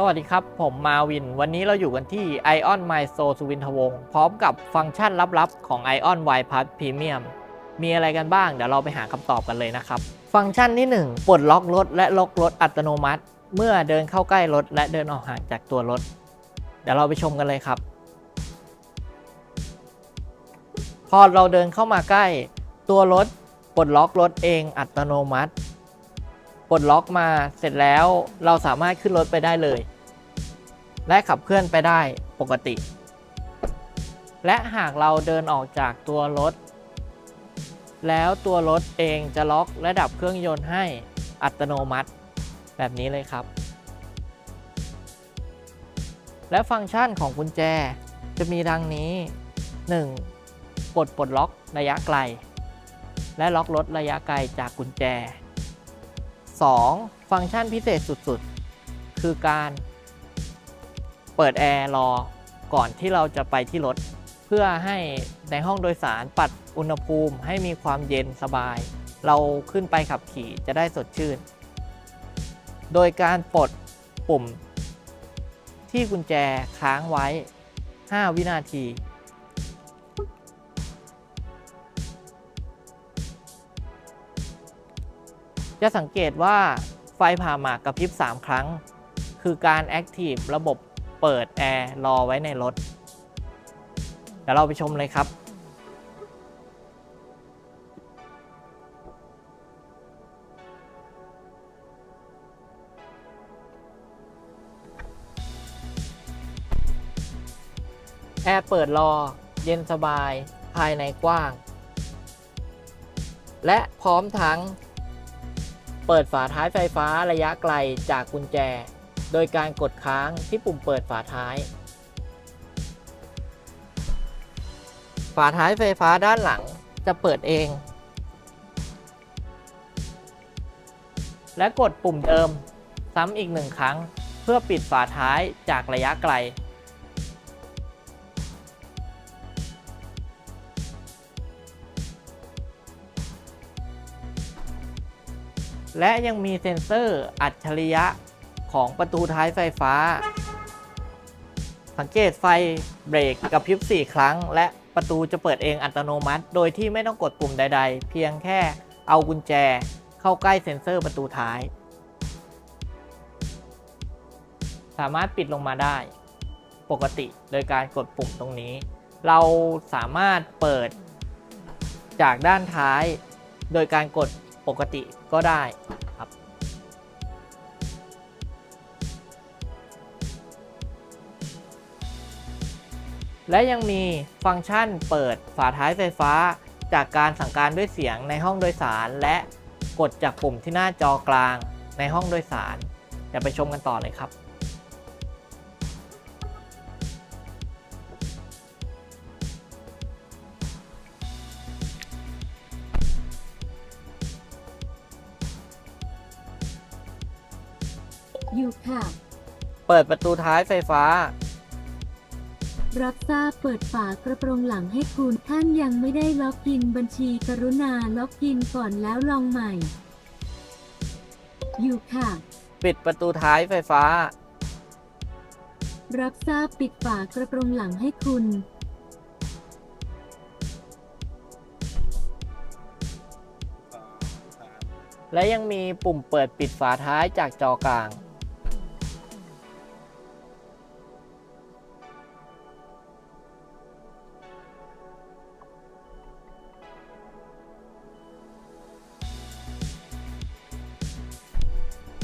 สวัสดีครับ ผมมาวิน วันนี้เราอยู่กันที่ Ion My Soul สุวินทวงศ์พร้อมกับฟังก์ชันลับๆ ของ Ion Y Plus Premium มีอะไรกันบ้าง เดี๋ยวเราไปหาคำตอบกันเลยนะครับ ฟังก์ชันที่ 1 ปลดล็อกรถและล็อกรถอัตโนมัติ เมื่อเดินเข้าใกล้รถและเดินออกห่างจากตัวรถ เดี๋ยวเราไปชมกันเลยครับ พอเราเดินเข้ามาใกล้ ตัวรถปลดล็อกรถเองอัตโนมัติ ปลดล็อกมาเสร็จแล้วเราสามารถขึ้นรถไปได้เลย และขับเคลื่อนไปได้ปกติ และหากเราเดินออกจากตัวรถ แล้วตัวรถเองจะล็อกและดับเครื่องยนต์ให้อัตโนมัติ แบบนี้เลยครับ และฟังก์ชันของกุญแจจะมีดังนี้ 1. กดปลดล็อกระยะไกล และล็อกรถระยะไกลจากกุญแจ 2. ฟังก์ชันพิเศษสุดๆ คือการเปิดแอร์รอก่อนที่เราจะไปที่รถ เพื่อให้ในห้องโดยสารปัดอุณหภูมิให้มีความเย็นสบาย เราขึ้นไปขับขี่จะได้สดชื่น โดยการปลดปุ่มที่กุญแจค้างไว้ 5 วินาที จะสังเกตว่าไฟผ่าหมากกระพริบ 3 ครั้ง คือการ Active ระบบเปิดแอร์รอไว้ในรถ เดี๋ยวเราไปชมเลยครับแอร์เปิดรอ เย็นสบาย ภายในกว้าง และพร้อมทั้ง เปิดฝาท้ายไฟฟ้าระยะไกลจากกุญแจ โดยการกดค้างที่ปุ่มเปิดฝาท้าย ฝาท้ายไฟฟ้าด้านหลังจะเปิดเอง และกดปุ่มเดิมซ้ำอีกหนึ่งครั้ง เพื่อปิดฝาท้ายจากระยะไกล และยังมีเซ็นเซอร์อัจฉริยะของประตูท้ายไฟฟ้า สังเกตไฟเบรกกระพริบ 4 ครั้ง และประตูจะเปิดเองอัตโนมัติ โดยที่ไม่ต้องกดปุ่มใด ๆ เพียงแค่เอากุญแจเข้าใกล้เซ็นเซอร์ประตูท้าย สามารถปิดลงมาได้ ปกติโดยการกดปุ่มตรงนี้ เราสามารถเปิดจากด้านท้าย โดยการกด ปกติก็ได้ครับและยังมีฟังก์ชันเปิดฝาท้ายไฟฟ้า จากการสั่งการด้วยเสียงในห้องโดยสาร และกดจากปุ่มที่หน้าจอกลางในห้องโดยสารเดี๋ยวไปชมกันต่อเลยครับ อยู่ค่ะ เปิดประตูท้ายไฟฟ้า รับทราบเปิดฝากระโปรงหลังให้คุณท่านยังไม่ได้ล็อกอินบัญชีกรุณาล็อกอินก่อนแล้วลองใหม่ อยู่ค่ะ ปิดประตูท้ายไฟฟ้า รับทราบปิดฝากระโปรงหลังให้คุณ และยังมีปุ่มเปิดปิดฝาท้ายจากจอกลาง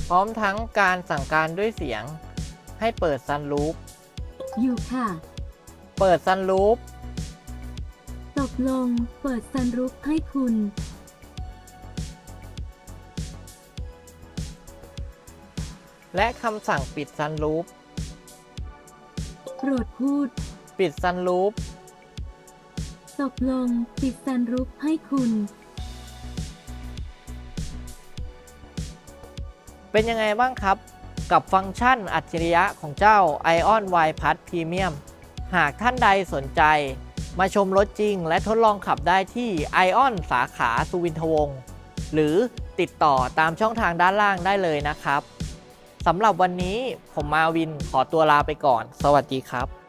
พร้อมทั้งการสั่งการด้วยเสียงให้เปิดซันรูฟอยู่ค่ะ เปิดซันรูฟตกลง เปิดซันรูฟให้คุณ และคำสั่งปิดซันรูฟโปรดพูด ปิดซันรูฟตกลง ปิดซันรูฟให้คุณ เป็นยังไงบ้างครับ กับฟังก์ชันอัจฉริยะของเจ้า Ion Y p a s s Premium หากท่านใดสนใจ มาชมรถจริงและทดลองขับได้ที่ Ion สาขาสุวินทวงศ์หรือติดต่อตามช่องทางด้านล่างได้เลยนะครับสำหรับวันนี้ผมมาวินขอตัวลาไปก่อน สวัสดีครับ